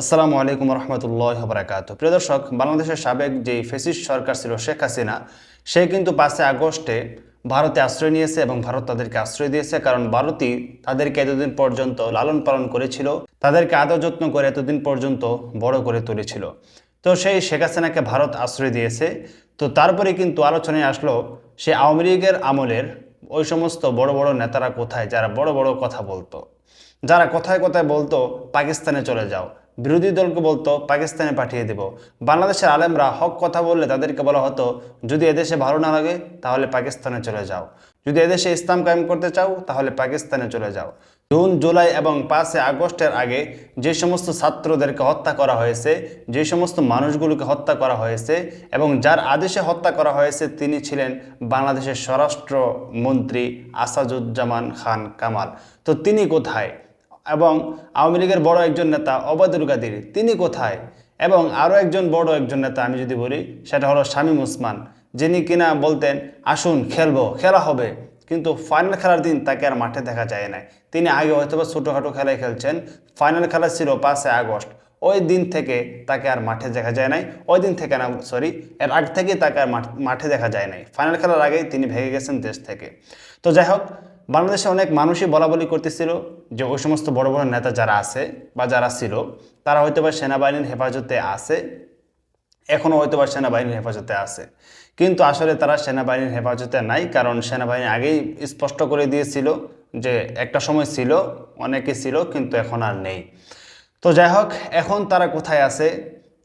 আসসালামু আলাইকুম রহমতুল্লাহ বরাকাত প্রিয় দর্শক, বাংলাদেশের সাবেক যেই ফেসিস সরকার ছিল শেখ হাসিনা, সে কিন্তু পাঁচে আগস্টে ভারতে আশ্রয় নিয়েছে এবং ভারত তাদেরকে আশ্রয় দিয়েছে কারণ ভারতই তাদেরকে এতদিন পর্যন্ত লালন পালন করেছিল, তাদেরকে আদর যত্ন করে এতদিন পর্যন্ত বড় করে তুলেছিল। তো সেই শেখ হাসিনাকে ভারত আশ্রয় দিয়েছে। তো তারপরে কিন্তু আলোচনায় আসলো, সে আওয়ামী লীগের আমলের ওই সমস্ত বড় বড় নেতারা কোথায়, যারা বড় বড় কথা বলতো, যারা কথায় কথায় বলতো, পাকিস্তানে চলে যাও। বিরোধী দলকে বলতো, পাকিস্তানে পাঠিয়ে দেব। বাংলাদেশের আলেমরা হক কথা বললে তাদেরকে বলা হতো, যদি এদেশে ভালো না লাগে, তাহলে পাকিস্তানে চলে যাও। যদি এদেশে ইসলাম কায়েম করতে চাও, তাহলে পাকিস্তানে চলে যাও। জুন, জুলাই এবং পাঁচে আগস্টের আগে যে সমস্ত ছাত্রদেরকে হত্যা করা হয়েছে, যে সমস্ত মানুষগুলোকে হত্যা করা হয়েছে এবং যার আদেশে হত্যা করা হয়েছে, তিনি ছিলেন বাংলাদেশের স্বরাষ্ট্র মন্ত্রী আসাদুজ্জামান খান কামাল। তো তিনি কোথায়? এবং আওয়ামী লীগের বড় একজন নেতা অবাদুল কাদির, তিনি কোথায়? এবং আরও একজন বড় একজন নেতা আমি যদি বলি, সেটা হলো শামীম ওসমান, যিনি কিনা বলতেন, আসুন, খেলব, খেলা হবে। কিন্তু ফাইনাল খেলার দিন তাকে আর মাঠে দেখা যায় না তিনি আগে হয়তো বা ছোটোখাটো খেলায় খেলছেন ফাইনাল খেলা ছিল পাঁচে আগস্ট। ওই দিন থেকে তাকে আর মাঠে দেখা যায় নাই। ওই দিন থেকে না সরি এর আগ থেকেই তাকে আর মাঠে দেখা যায় নাই। ফাইনাল খেলার আগেই তিনি ভেঙে গেছেন দেশ থেকে। তো যাই হোক বাংলাদেশে অনেক মানুষই বলা বলি করতেছিল যে ওই সমস্ত বড় বড় নেতা যারা আছে বা যারা ছিল, তারা হয়তো বা সেনাবাহিনীর হেফাজতে আছে এখনও হয়তো বা সেনাবাহিনীর হেফাজতে আছে। কিন্তু আসলে তারা সেনাবাহিনীর হেফাজতে নাই, কারণ সেনাবাহিনী আগেই স্পষ্ট করে দিয়েছিল যে একটা সময় ছিল, অনেকে ছিল, কিন্তু এখন আর নেই। তো যাই হোক, এখন তারা কোথায় আছে?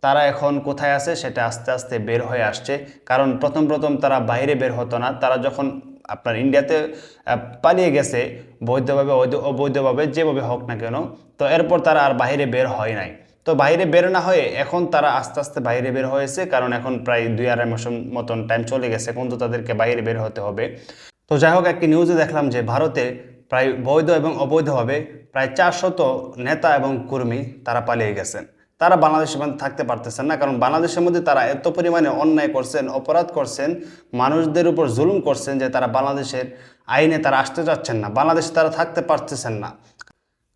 তারা এখন কোথায় আছে সেটা আস্তে আস্তে বের হয়ে আসছে। কারণ প্রথম প্রথম তারা বাইরে বের হতো না। তারা যখন আপনার ইন্ডিয়াতে পালিয়ে গেছে, বৈধভাবে, অবৈধ- অবৈধভাবে, যেভাবে হোক না কেন, তো এরপর তারা আর বাইরে বের হয় নাই। তো বাইরে বের না হয়ে এখন তারা আস্তে আস্তে বাইরে বের হয়েছে, কারণ এখন প্রায় দুই আড়াই মাস মতন টাইম চলে গেছে এখন তো তাদেরকে বাইরে বের হতে হবে। তো যাই হোক, একটি নিউজে দেখলাম যে ভারতে প্রায় বৈধ এবং অবৈধভাবে প্রায় চারশত নেতা এবং কর্মী তারা পালিয়ে গেছেন। তারা বাংলাদেশের মধ্যে থাকতে পারতেছেন না। কারণ বাংলাদেশের মধ্যে তারা এত পরিমাণে অন্যায় করছেন, অপরাধ করছেন, মানুষদের উপর জুলুম করছেন যে তারা বাংলাদেশের আইনে তারা আসতে চাচ্ছেন না, বাংলাদেশে তারা থাকতে পারতেছেন না।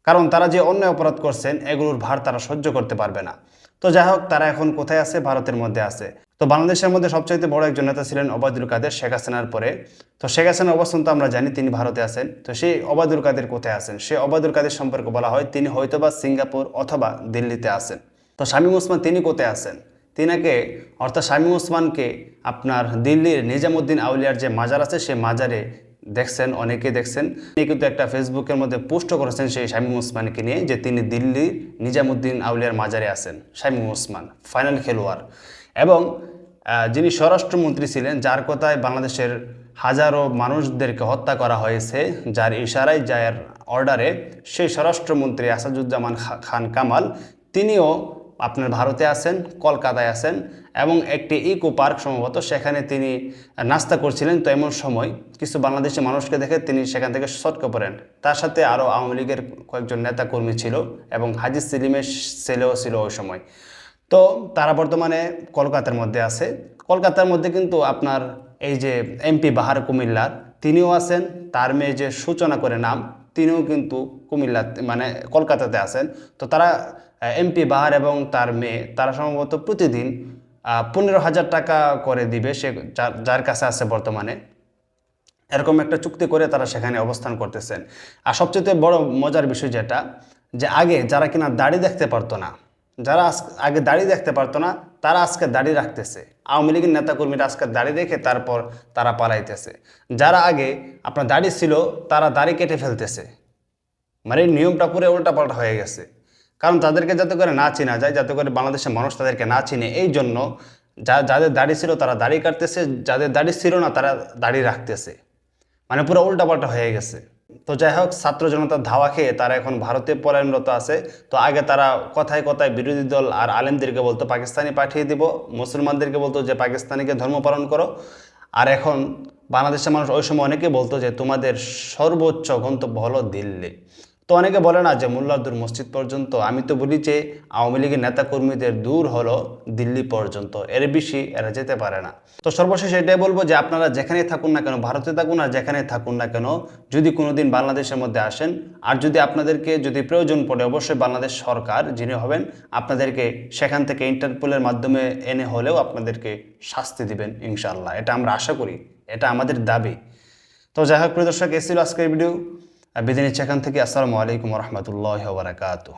কারণ তারা যে অন্যায় অপরাধ করছেন, এগুলোর ভার তারা সহ্য করতে পারবে না। তো যাই হোক, তারা এখন কোথায় আছে? ভারতের মধ্যে আছে। তো বাংলাদেশের মধ্যে সবচাইতে বড় একজন নেতা ছিলেন ওবায়দুল কাদের শেখ হাসিনার পরে। তো শেখ হাসিনার অবস্থান তো আমরা জানি, তিনি ভারতে আছেন। তো সেই ওবায়দুল কাদের কোথায় আছেন? সেই ওবায়দুল কাদের সম্পর্কে বলা হয়, তিনি হয়তোবা সিঙ্গাপুর অথবা দিল্লিতে আছেন। তো শামীম ওসমান তিনি কোথায় আছেন? তিনাকে, অর্থাৎ শামীম ওসমানকে আপনার দিল্লির নিজামুদ্দিন আউলিয়ার যে মাজার আছে সে মাজারে দেখছেন অনেকে দেখছেন। তিনি কিন্তু একটা ফেসবুকের মধ্যে পোস্ট করেছেন সেই শামীম ওসমানকে নিয়ে যে তিনি দিল্লির নিজামুদ্দিন আউলিয়ার মাজারে আছেন, শামীম ওসমান ফাইনাল খেলোয়াড়। এবং যিনি স্বরাষ্ট্রমন্ত্রী ছিলেন, যার কথায় বাংলাদেশের হাজারো মানুষদেরকে হত্যা করা হয়েছে, যার ইশারায়, যার অর্ডারে সেই স্বরাষ্ট্রমন্ত্রী আসাদুজ্জামান খান কামাল, তিনিও আপনার ভারতে আছেন, কলকাতায় আছেন এবং একটি ইকো পার্ক সম্ভবত সেখানে তিনি নাস্তা করছিলেন তো এমন সময়। কিছু বাংলাদেশি মানুষকে দেখে তিনি সেখান থেকে সটকে পড়েন। তার সাথে আরও আওয়ামী লীগের কয়েকজন নেতা কর্মী ছিল এবং হাজি সেলিমের ছেলেও ছিল ওই সময়। তো তারা বর্তমানে কলকাতার মধ্যে আছে। কলকাতার মধ্যে কিন্তু আপনার এই যে এমপি বাহার কুমিল্লার, তিনিও আছেন, তার মেয়ে যে সূচনা করে নাম, তিনিও কিন্তু কুমিল্লা মানে কলকাতাতে আছেন। তো তারা এমপি বাহার এবং তার মেয়ে, তারা সম্ভবত প্রতিদিন পনেরো হাজার টাকা করে দিবে সে যার- কাছে আছে বর্তমানে। এরকম একটা চুক্তি করে তারা সেখানে অবস্থান করতেছেন। আর সবচেয়ে বড় মজার বিষয় যেটা, যে আগে যারা কিনা দাড়ি দেখতে পারতো না, যারা আগে দাড়ি দেখতে পারতো না, তারা আজকে দাড়ি রাখতেছে। আওয়ামী লীগের নেতাকর্মীরা আজকে দাড়ি দেখে তারপর তারা পালাইতেছে। যারা আগে আপনার দাড়ি ছিল, তারা দাড়ি কেটে ফেলতেছে। মানে নিয়মটা পুরো উল্টাপাল্টা হয়ে গেছে। কারণ তাদেরকে যাতে করে না চেনা যায়, যাতে করে বাংলাদেশের মানুষ তাদেরকে না চিনে, এই জন্য যা, যাদের দাড়ি ছিল তারা দাড়ি কাটতেছে, যাদের দাড়ি ছিল না তারা দাড়ি রাখতেছে। মানে পুরো উল্টাপাল্টা হয়ে গেছে। তো যাই হোক, ছাত্র জনতার ধাওয়া খেয়ে তারা এখন ভারতে পলায়নরত আছে। তো আগে তারা কথায় কথায় বিরোধী দল আর আলেমদেরকে বলতো, পাকিস্তানি পাঠিয়ে দিব, মুসলমানদেরকে বলতো যে, পাকিস্তানিকে ধর্ম পালন করো। আর এখন বাংলাদেশের মানুষ ওই সময় অনেকে বলতো যে, তোমাদের সর্বোচ্চ গন্তব্য হলো দিল্লি। তো অনেকে বলে না যে মোল্লাদুর মসজিদ পর্যন্ত, আমি তো বলি যে আওয়ামী লীগের নেতাকর্মীদের দূর হলো দিল্লি পর্যন্ত, এর বেশি এরা যেতে পারে না। তো সর্বশেষ এটাই বলব যে আপনারা যেখানেই থাকুন না কেন, ভারতে থাকুন আর যেখানে থাকুন না কেন, যদি কোনোদিন বাংলাদেশের মধ্যে আসেন, আর যদি আপনাদেরকে যদি প্রয়োজন পড়ে, অবশ্যই বাংলাদেশ সরকার যিনি হবেন, আপনাদেরকে সেখান থেকে ইন্টারপোলের মাধ্যমে এনে হলেও আপনাদেরকে শাস্তি দিবেন ইনশাল্লাহ এটা আমরা আশা করি, এটা আমাদের দাবি। তো যাই হোক প্রিয় দর্শক এ ছিল আজকের ভিডিও। বিদিনী এখান থেকে আসসালামু আলাইকুম রহমতুল্লাহ বারাকাতু